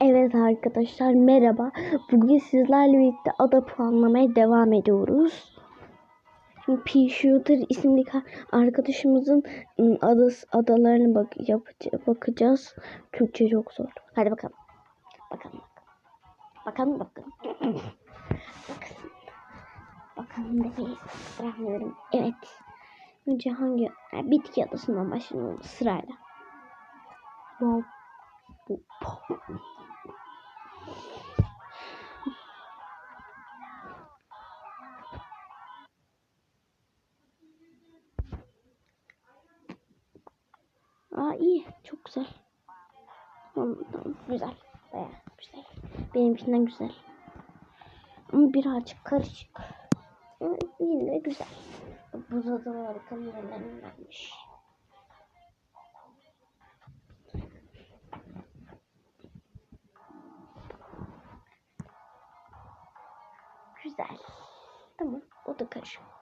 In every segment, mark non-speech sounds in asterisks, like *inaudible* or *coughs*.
Evet arkadaşlar merhaba. Bugün sizlerle birlikte ada puanlamaya devam ediyoruz. Şimdi P Shooter isimli ka- arkadaşımızın ım, adası, adalarını bak yapıca- bakacağız. Türkçe çok zor. Hadi bakalım. Bakalım. Bakalım bakalım. bakalım. Bakalım bebeği. Evet. Önce hangi ha, bitki adasından başlayalım sırayla. Bu- Güzel. Baya güzel. Benimkinden güzel. Ama birazcık karışık. Ama yine de güzel. Burada da harika nelerim varmış. Güzel. Tamam. O da karışık.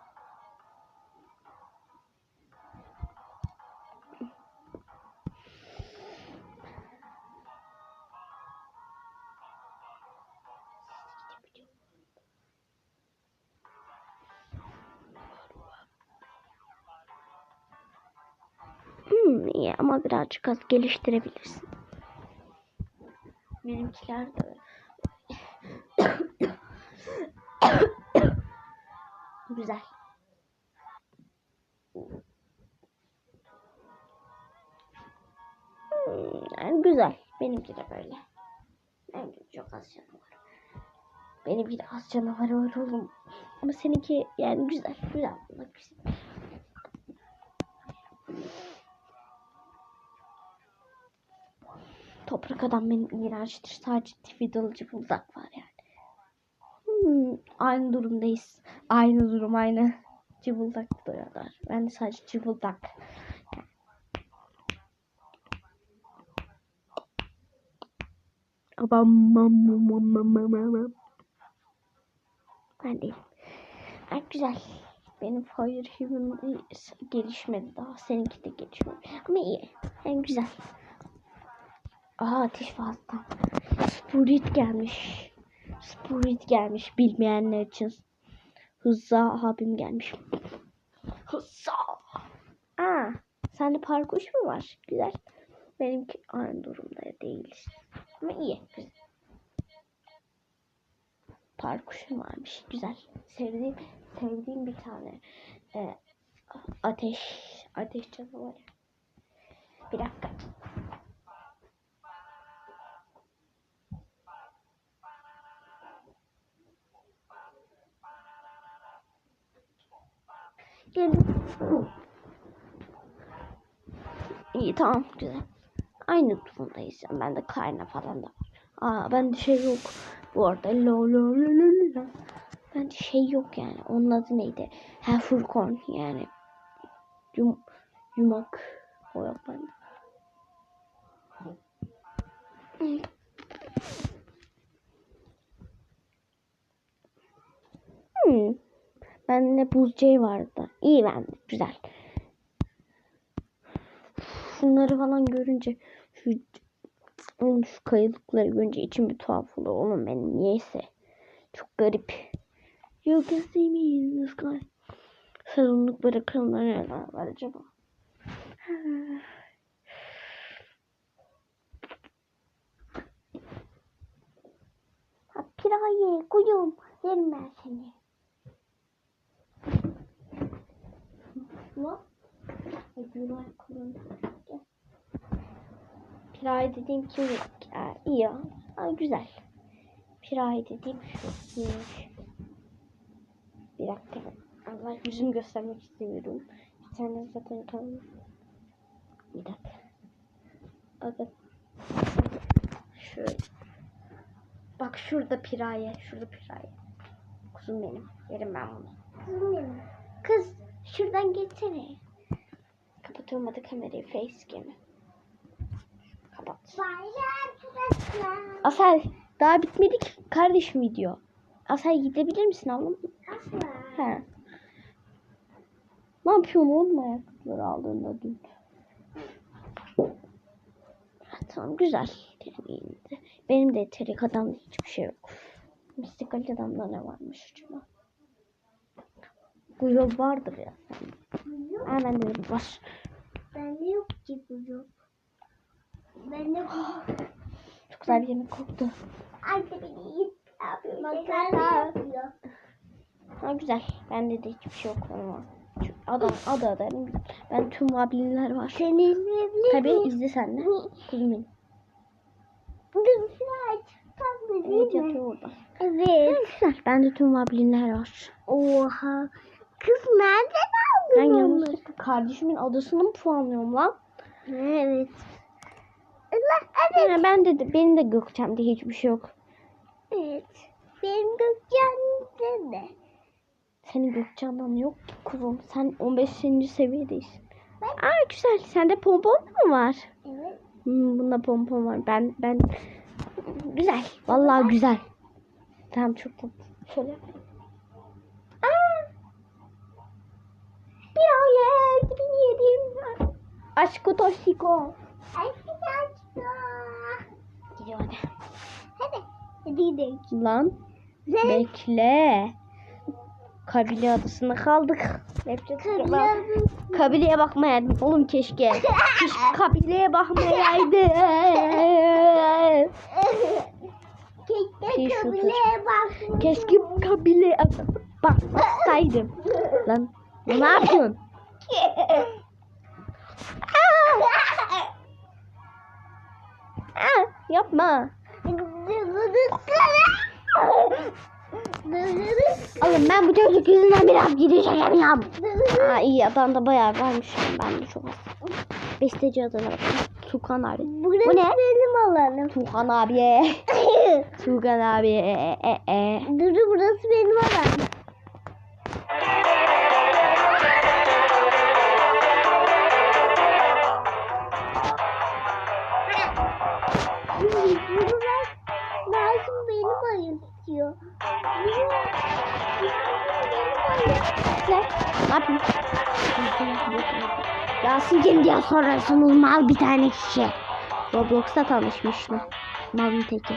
İyi ama birazcık az geliştirebilirsin. Benimkiler de. *coughs* Güzel. Hmm, yani güzel. Benimki de böyle. Benimki çok az canavar. Benimki de az canavar var oğlum. Ama seninki yani güzel. Güzel. Bak güzel. Toprak adam benim iğrençtir. Sadece Twiddle'cı uzak var yani. Hmm, aynı durumdayız. Aynı durum aynı. Cıvıldak diyorlar. Ben de sadece cıvıldak. Ben değilim. Ay, güzel. Benim Fire Human gelişmedi daha. Seninki de gelişmedi. Ama iyi. Yani güzel. Aa ateş fazla. Spirit gelmiş. Spirit gelmiş bilmeyenler için. Hızza abim gelmiş. Hızza. Aa, sende parkuş mu var? Güzel. Benimki aynı durumda değil. Ama iyi. Güzel. Parkuşum varmış. Güzel. Sevdiğim sevdiğim bir tane e, ateş ateş canavarı. Bir dakika. Gelin. İyi tamam güzel. Aynı durumdayız. Ben de kayna falan da var. Aa bende şey yok. Bu arada lo lo lo lo. lo. Bende şey yok yani. Onun adı neydi? Ha Furkon yani. Yum, yumak. O yok bende. Hmm. Bende buzceği vardı. İyi bende. Güzel. Şunları falan görünce şu şu kayalıkları görünce içim bir tuhaf oluyor. Oğlum benim niyeyse. Çok garip. You can see me in the sky. Sezonluk bırakılımda neler var acaba? Piraye, kuyum. Yerim ben seni. Ne? Günah kulun. Piray dediğim kim? Aa, iyi ya. Aa, güzel. Piray dediğim şu. Bir dakika. Allah yüzümü göstermek istemiyorum. Bir tane zaten kalmış. Bir dakika. Bakın. Şöyle. Bak şurada piraye. Şurada piraye. Kuzum benim. Yerim ben bunu. Kuzum benim. Kız şuradan geçsene. Kapatıyorum hadi kamerayı facecam'i. Kapat. Asel daha bitmedi ki kardeşim video. Asel gidebilir misin ablam? He. Ne yapıyorsun oğlum ayakkabıları aldığında dün? Tamam güzel. Benim de eterik adamda hiçbir şey yok. Mistikal adamda ne varmış acaba? Bu yol vardır ya. Aa bende de var. Bende yok ki bu yok. Bende bu Çok güzel bir yemek koktu. Anne beni yiyip makarna yapıyor. Ha güzel. Bende de hiçbir şey yok ama. Adam adı adı. Ben tüm vabililer var. Seninle evli Tabii izle sen de. Kuzum benim. Bugün şuraya çıktan da değil Evet mi? yatıyor orada. Evet. Güzel. Bende tüm vabililer var. Oha. Kız nereden Ben aldın onu? yanlışlıkla kardeşimin adasını mı puanlıyorum lan? Evet. Allah evet. Ha, ben de, benim de Gökçem'de hiçbir şey yok. Evet. Benim Gökçen'de de. Senin Gökçen'den yok ki kuzum. Sen 15. seviyedesin. Aa güzel. Sende pompon mu var? Evet. Hmm, bunda pompon var. Ben ben güzel. Vallahi güzel. Tamam çok tatlı. Şöyle. Aa! Bir ayet bir yedim. Aşkı toşiko. Aşkım Gidiyor hadi. Hadi. Hadi gidelim. Lan Ne? bekle. Kabile adasında kaldık. Kırmızı. Kabileye bakmayaydım oğlum keşke. *laughs* Keşke kabileye bakmayaydım. Keşke kabileye bak. Keşke kabileye bakmasaydım. Lan ne yapıyorsun? Aa, yapma. Oğlum ben bu çocuk yüzünden biraz girişeceğim ya. Aa, iyi adam da bayağı varmış. Ben de çok az. Besteci adına bakın. Tukan abi. Burası Bu ne? benim alanım. Tukan abi. Tukan abi. E, e, e. Duru burası benim alanım. *laughs* Bak. Nazım beni bayıltıyor. Duru. Ne? Ne yapayım? Yasin diye sorarsınız mal bir tane kişi. Roblox'ta tanışmıştım. Malın teki.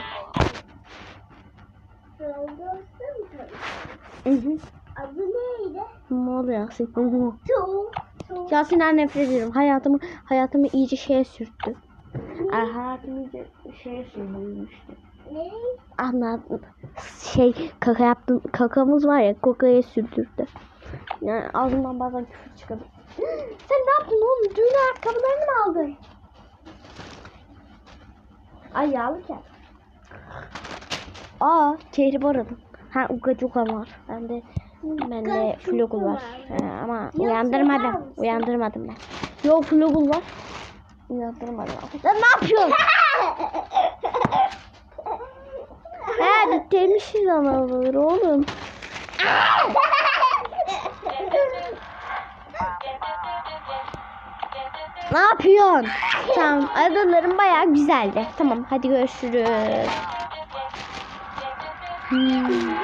Hı hı. Adı neydi? Ne oluyor Yasin? Yasin'den nefret ediyorum. Hayatımı hayatımı iyice şeye sürttü. İyice şeye sürmüştü. Ne? Anladım. Şey kaka yaptım. Kakamız var ya kokaya sürdürdü. Yani ağzımdan bazen küfür çıkıyor. *gasps* Sen ne yaptın oğlum? Düğün ayakkabılarını mı aldın? Ay yağlı kel. Aa kehribar aradım. Ha uka cuka var. Ben de ben de flogul var. He, ama Ya uyandırmadım. misin? Uyandırmadım ben. Yok flogul var. Uyandırmadım. Sen ne yapıyorsun? *laughs* He bitirmişiz anaları oğlum. *laughs* Ne yapıyorsun? Tamam adalarım bayağı güzeldi. Tamam hadi görüşürüz. Hmm.